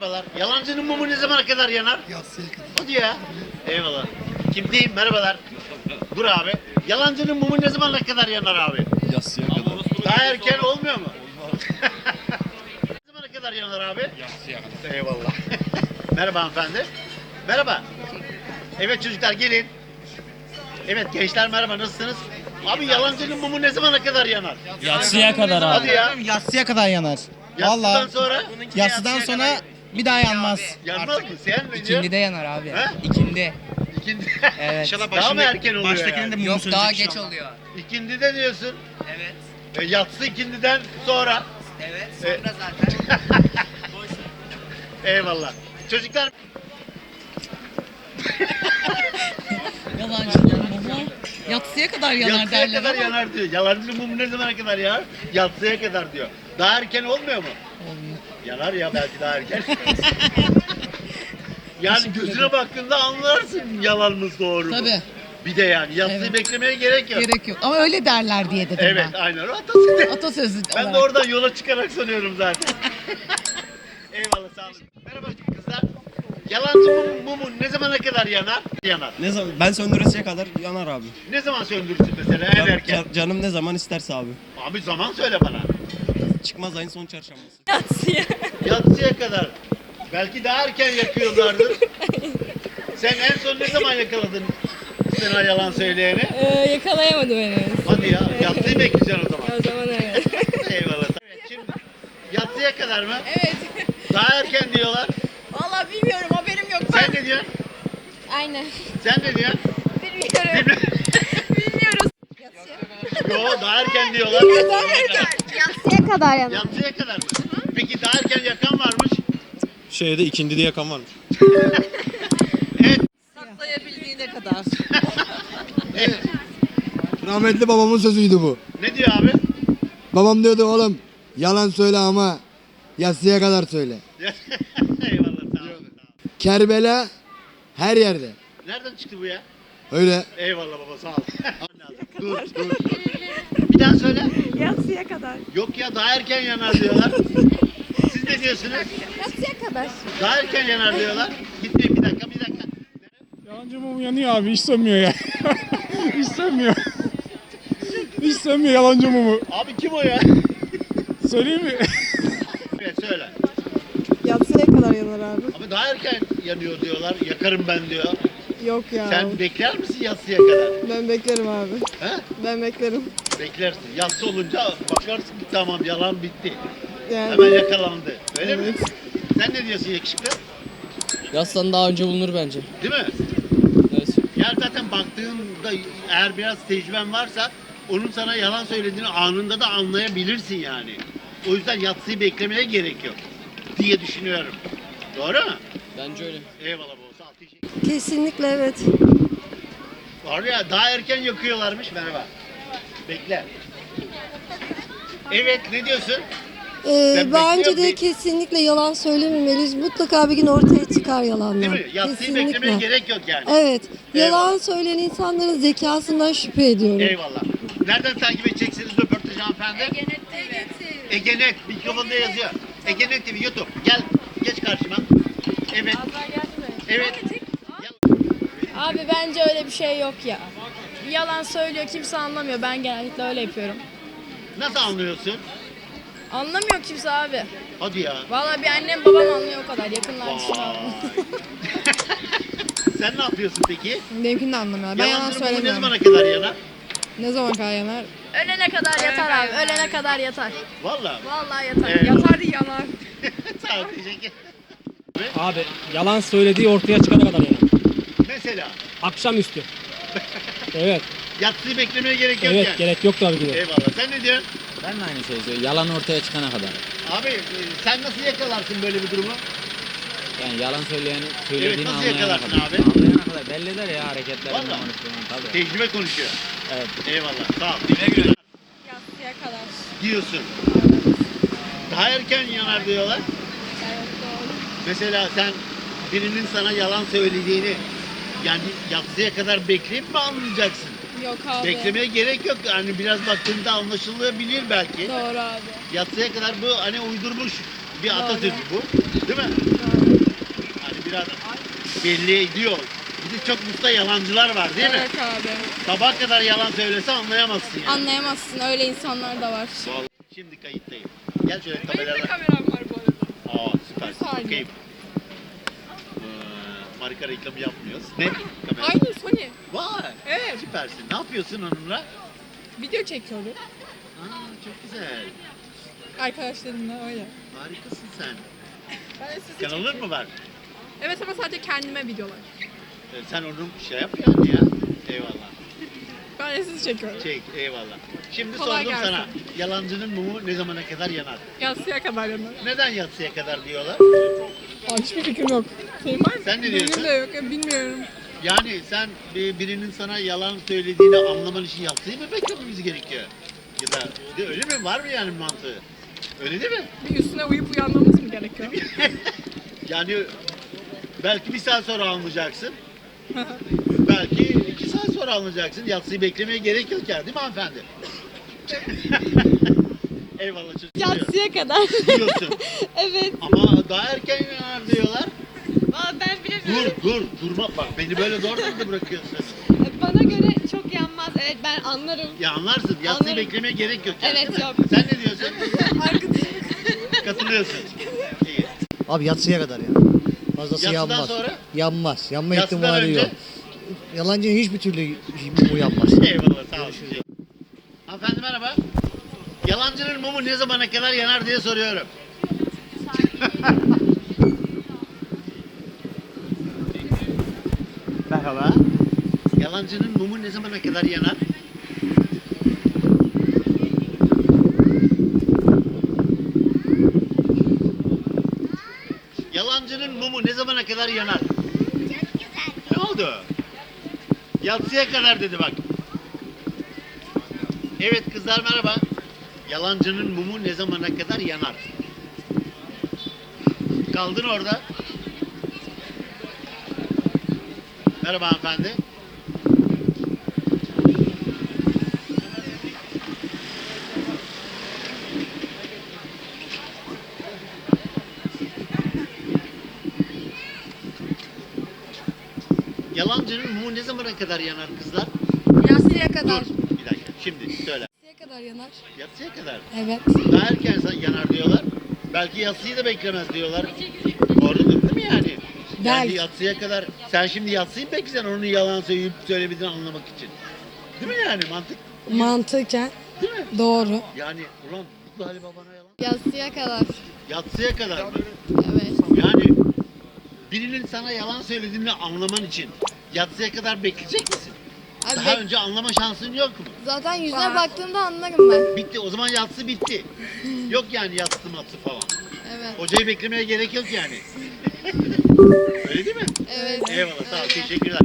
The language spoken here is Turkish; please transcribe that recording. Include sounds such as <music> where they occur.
Merhabalar. Yalancının mumu ne zamana kadar yanar? Yatsıya kadar. Hadi ya. Eyvallah. Kimdeyim? Merhabalar. Dur abi. Yalancının mumu ne zamana kadar yanar abi? Yatsıya kadar. Daha erken olmuyor mu? <laughs> ne zamana kadar yanar abi? Yatsıya kadar. Eyvallah. <laughs> Merhaba hanımefendi. Merhaba. Evet çocuklar gelin. Evet gençler merhaba nasılsınız? Abi yalancının mumu ne zamana kadar yanar? Yatsıya kadar abi. Hadi ya. Yatsıya kadar yanar. Yatsıdan Vallahi sonra yatsıdan sonra bir daha yanmaz. yanmaz mı? Sen diyorsun? İkindi de yanar abi. He? İkindi. İkindi. <laughs> Evet. Daha mı erken oluyor baştakinin yani? de mumu Yok daha sönecek geç inşallah. oluyor. İkindi de diyorsun. Evet. E, yatsı ikindiden sonra. Evet. E- Sonra zaten. <laughs> Eyvallah. Çocuklar Yalancı yatsıya kadar yanar yatsıya derler kadar ama yanar diyor. Yalancı mum ne zamana kadar yanar? Yatsıya kadar diyor. Daha erken olmuyor mu? olmuyor. Yanar ya belki daha erken. <laughs> yani gözüne baktığında anlarsın yalan mı doğru mu. Tabii Bir de yani yatsıyı Evet. beklemeye gerek yok. gerek yok. Ama öyle derler diye dedim Evet ben. aynen o atasözü. <laughs> Atasözü Ben de olarak. oradan yola çıkarak sanıyorum zaten. <laughs> Eyvallah sağ olun. Merhaba. Yalancı mumun, mumun ne zamana kadar yanar? Yanar. Ne zaman ben söndüresiye kadar yanar abi. Ne zaman söndürürsün mesela en Can- erken? can- canım ne zaman isterse abi. Abi zaman söyle bana. Çıkmaz ayın son çarşambası. Yatsıya kadar. Belki daha erken yakıyorlardır. <laughs> Sen en son ne zaman yakaladın sana yalan söyleyeni? Ee, yakalayamadım henüz. Hadi ya, yatsıyı bekleyeceksin o zaman. O zaman evet. Eyvallah. Evet, şimdi yatsıya kadar mı? evet. Daha erken diyorlar. Diyorsun? Aynen. Sen ne diyorsun? Bilmiyorum. Bilmiyoruz. Yo daha erken <laughs> diyorlar. Yatsıya kadar yanar. Yatsıya kadar mı? Peki daha erken yakan varmış. Şeyde ikindi diye yakan varmış. <laughs> Evet. Saklayabildiğine kadar. <laughs> evet. Rahmetli babamın sözüydü bu. Ne diyor abi? Babam diyordu oğlum yalan söyle ama yatsıya kadar söyle. Eyvallah sağ olun. Kerbela her yerde. Nereden çıktı bu ya? Öyle Eyvallah baba sağ ol. <laughs> dur dur. Bir daha söyle. Yatsıya kadar. Yok ya daha erken yanar diyorlar. Siz ne diyorsunuz? Yatsıya kadar. Daha erken yanar diyorlar. Gitmeyin bir dakika bir dakika. Yalancı mum yanıyor abi hiç sönmüyor ya. <laughs> hiç sönmüyor. hiç sönmüyor yalancı mumu. Abi kim o ya? Söyleyeyim mi? Kadar yanar abi. Abi daha erken yanıyor diyorlar. Yakarım ben diyor. Yok ya. Sen bekler misin yatsıya kadar? Ben beklerim abi. He? Ben beklerim. Beklersin. Yatsı olunca bakarsın ki tamam yalan bitti. Yani Hemen yakalandı. Öyle mi? Evet. Sen ne diyorsun yakışıklı? Yastan daha önce bulunur bence. Değil mi? Evet. Yani zaten baktığında eğer biraz tecrüben varsa onun sana yalan söylediğini anında da anlayabilirsin yani. O yüzden yatsıyı beklemeye gerek yok diye düşünüyorum. Doğru mu? Bence öyle. Eyvallah baba sağ ol. Teşekkür kesinlikle evet. Var ya daha erken yakıyorlarmış. Merhaba. Bekle. Evet ne diyorsun? Ee, Ben bence bekliyorum. de kesinlikle yalan söylememeliyiz. Mutlaka bir gün ortaya çıkar yalanlar. Değil mi? Yatsıyı beklemeye gerek yok yani. Evet. Eyvallah. Yalan söyleyen insanların zekasından şüphe ediyorum. Eyvallah. Nereden takip edeceksiniz röportajı hanımefendi? Egenet. Egenet. Mikrofonda yazıyor. Egenet TV YouTube. Gel. Geç karşıma. Evet. Evet. Abi bence öyle bir şey yok ya. Bir yalan söylüyor kimse anlamıyor. Ben genellikle öyle yapıyorum. Nasıl anlıyorsun? Anlamıyor kimse abi. Hadi ya. Valla bir annem babam anlıyor o kadar. Yakınlar dışında. <laughs> Sen ne yapıyorsun peki? Benimkini de anlamıyor. Ben yalan mumu ne söylemiyorum. zamana kadar yanar? Ne zaman kadar yanar? Ölene kadar yatar abi. Ölene kadar yatar. Valla. Vallahi yatar. Evet. Yatar yanar. <laughs> Sağ ol teşekkür. Abi yalan söylediği ortaya çıkana kadar yani. Mesela Akşamüstü. <laughs> evet. yatsıyı beklemeye gerek yok Evet yani. gerek yok tabii ki de. Eyvallah. Sen ne diyorsun? Ben de aynı şeyi söylüyorum. Yalan ortaya çıkana kadar. Abi e, sen nasıl yakalarsın böyle bir durumu? Yani yalan söyleyeni söylediğini nasıl anlayana yakalarsın kadar. abi? Anlayana kadar belli eder ya hareketlerinden Vallahi. konuştuğundan tabii. Tecrübe konuşuyor. Evet. Eyvallah. Sağ ol. Teşekkür ederim. Yatsıya kadar. Diyorsun. Daha erken yanar diyorlar. Evet doğru. Mesela sen birinin sana yalan söylediğini yani yatsıya kadar bekleyip mi anlayacaksın? Yok abi. Beklemeye gerek yok. Yani biraz baktığında anlaşılabilir belki. Doğru abi. Yatsıya kadar bu hani uydurmuş Bir atasözü bu. Değil mi? Hani biraz belli ediyor. Bir de çok usta yalancılar var değil mi? Evet abi. Sabah kadar yalan söylese anlayamazsın yani. Anlayamazsın öyle insanlar da var. Vallahi şimdi kayıttayım. Gel şöyle kameralar. kameram var bu arada. Aa süper. Okey. Ee, marka reklamı yapmıyoruz. Ne? Kamera. Aynı Sony. Vay. Evet. Süpersin. Ne yapıyorsun onunla? Video çekiyorum. Aa çok güzel. Arkadaşlarımla öyle. Harikasın sen. Ben de sizi Kanalın mı var? Evet ama sadece kendime videolar. Ee, sen onu şey yap yani ya. Eyvallah. Ben de sizi çekiyorum. Çek eyvallah. Şimdi Kolay sordum gelsin. sana. Yalancının mumu ne zamana kadar yanar? Yatsıya kadar yanır. Neden yatsıya kadar diyorlar? Aa, hiçbir fikrim yok. Senin var mı? Sen ne diyorsun? Benim de yok. ya, Bilmiyorum. Yani sen bir- birinin sana yalan söylediğini anlaman için yatsıyı mı beklememiz gerekiyor? Ya da de öyle mi? Var mı yani mantığı? Öyle değil mi? Bir üstüne uyup uyanmamız mı gerekiyor? <laughs> Yani belki bir saat sonra anlayacaksın. belki iki saat sonra anlayacaksın. Yatsıyı beklemeye gerek yok yani değil mi hanımefendi? <laughs> Eyvallah çocuk. Yatsıya kadar. Diyorsun. <laughs> evet. Ama daha erken yanar diyorlar. Aa, ben bilemiyorum. Dur dur durma bak beni böyle zor durumda bırakıyorsun. Bana göre çok yanmaz. Evet ben anlarım. Ya anlarsın yatsıyı Anlarım. beklemeye gerek yok yani Evet, değil mi? yok. Sen ne diyorsun? Arkadaşım. Katılıyorsun. İyi. Abi yatsıya kadar ya. Fazlası Yatsıdan yanmaz. sonra? Yanmaz. Yanma Yatsıdan ihtimali önce? yok. Yalancının hiçbir türlü bu yanmaz. Eyvallah sağ olun. Hanımefendi merhaba. Yalancının mumu ne zamana kadar yanar diye soruyorum. <laughs> Merhaba. Yalancının mumu ne zamana kadar yanar? Yalancının mumu ne zamana kadar yanar? Ne oldu? Yatsıya kadar dedi bak. Evet kızlar merhaba. Yalancının mumu ne zamana kadar yanar? Kaldın orada. Merhaba hanımefendi. Yalancının mumu ne zamana kadar yanar kızlar? Yatsıya kadar. Dur şimdi söyle. Yatsıya kadar yanar. Yatsıya kadar. Evet. Daha erken yanar diyorlar. Belki yatsıyı da beklemez diyorlar. Doğrudur değil mi yani? Yani Belki. yatsıya kadar sen şimdi yatsıyı mı bekleyeceksin onun yalan söyleyip söylemediğini anlamak için. Değil mi yani mantık? Mantıken Değil mi? doğru. Yani ulan bu galiba bana yalan. Yatsıya kadar. Yatsıya kadar mı? Evet. Yani birinin sana yalan söylediğini anlaman için yatsıya kadar bekleyecek misin? Abi Daha bek- önce anlama şansın yok mu? Zaten yüzüne Var. baktığımda anlarım ben. Bitti. O zaman yatsı bitti. <laughs> yok yani yatsı matsı falan. Evet. Hocayı beklemeye gerek yok yani. <laughs> Öyle değil mi? Evet. Eyvallah sağ ol. Teşekkürler.